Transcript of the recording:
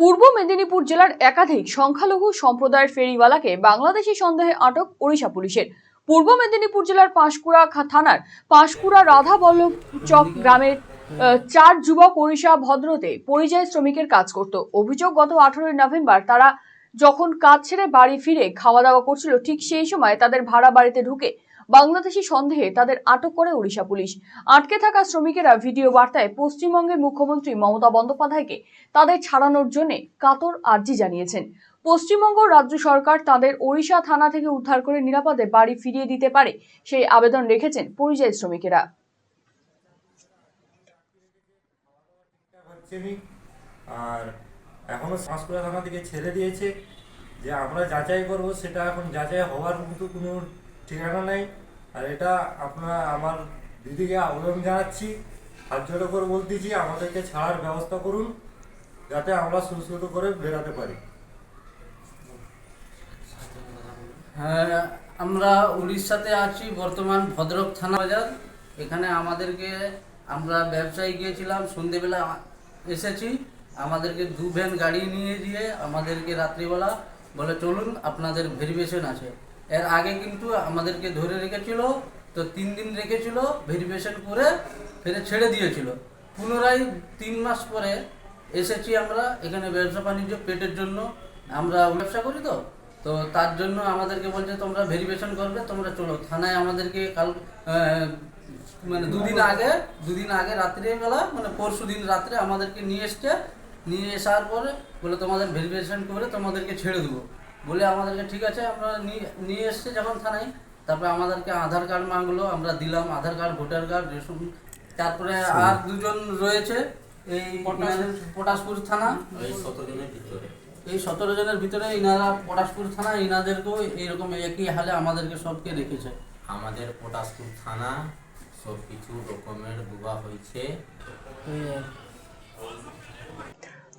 পূর্ব মেদিনীপুর জেলার একাধিক সংখ্যালঘু সম্প্রদায়ের ফেরিওয়ালাকে বাংলাদেশি সন্দেহে আটক ওড়িশা পুলিশের। পূর্ব মেদিনীপুর জেলার পাঁশকুড়া থানার পাঁশকুড়া রাধা বল্লভ চক গ্রামের চার যুবক ওড়িশা ভদ্রতে পরিযায়ী শ্রমিকের কাজ করত। অভিযোগ গত আঠারোই নভেম্বর তারা যখন কাজ ছেড়ে বাড়ি ফিরে খাওয়া দাওয়া করছিল, ঠিক সেই সময় তাদের ভাড়া বাড়িতে ঢুকে বাংলাদেশি সন্দেহে তাদের আটক করে ওড়িশা পুলিশ। আটকে থাকা শ্রমিকেরা ভিডিও বার্তায় পশ্চিমবঙ্গের মুখ্যমন্ত্রী মমতা বন্দ্যোপাধ্যায়কে তাদের ছাড়ানোর জন্য কাতর আর্জি জানিয়েছেন। পশ্চিমবঙ্গ রাজ্য সরকার তাদের ওড়িশা থানা থেকে উদ্ধার করে নিরাপদে বাড়ি ফিরিয়ে দিতে পারে সেই আবেদন রেখেছেন পরিযায়ী শ্রমিকেরা। আর এখনও পাঁশকুড়া থানা থেকে ছেড়ে দিয়েছে যে আমরা যাচাই করব, সেটা এখন যাচাই হওয়ার মতো কোনো ঠিকানা নেই। আর এটা আপনার, আমার দিদিকে আবেদন জানাচ্ছি হাত করে বলতেছি, আমাদেরকে ছাড়ার ব্যবস্থা করুন, যাতে আমরা সুস্থ করে বেরাতে পারি। হ্যাঁ আমরা উড়িষ্যাতে আছি, বর্তমান ভদ্রক থানা বাজার। এখানে আমাদেরকে আমরা ব্যবসায়ী গিয়েছিলাম, সন্ধেবেলা এসেছি। আমাদেরকে দু ভ্যান গাড়ি নিয়ে দিয়ে আমাদেরকে রাত্রিবেলা বলে, চলুন, আপনাদের ভেরিফিকেশন আছে। এর আগে কিন্তু আমাদেরকে ধরে রেখেছিল, তো তিন দিন রেখেছিল, ভেরিফিকেশন করে ফেরে ছেড়ে দিয়েছিল। পুনরায় তিন মাস পরে এসেছি আমরা এখানে ব্যবসা বাণিজ্য পেটের জন্য। আমরা ব্যবসা করি তো তো তার জন্য আমাদেরকে বলছে, তোমরা ভেরিফিকেশন করবে, তোমরা চলো। থানায় আমাদেরকে কাল মানে দুদিন আগে দুদিন আগে রাত্রিবেলা মানে পরশু দিন রাত্রে আমাদেরকে নিয়ে এসছে নিয়ে আসার পরে বলে তোমাদের ভেরিফিকেশন করে তোমাদেরকে ছেড়ে দেবো। বলে আমাদেরকে ঠিক আছে আমরা নিয়ে নিয়ে এসছে যখন থানায় তারপরে আমাদেরকে আধার কার্ড মাগলো আমরা দিলাম Aadhaar card voter card ration তারপরে আর দুজন রয়েছে এই পটাশপুর। থানা। এই সতেরো জনের ভিতরে। এই সতেরো জনের ভিতরে ইনারা পটাশপুর থানা ইনাদেরকেও এইরকম একই হালে আমাদেরকে সবকে রেখেছে। আমাদের পটাশপুর থানা সব কিছু ডকুমেন্ট দেওয়া হয়েছে।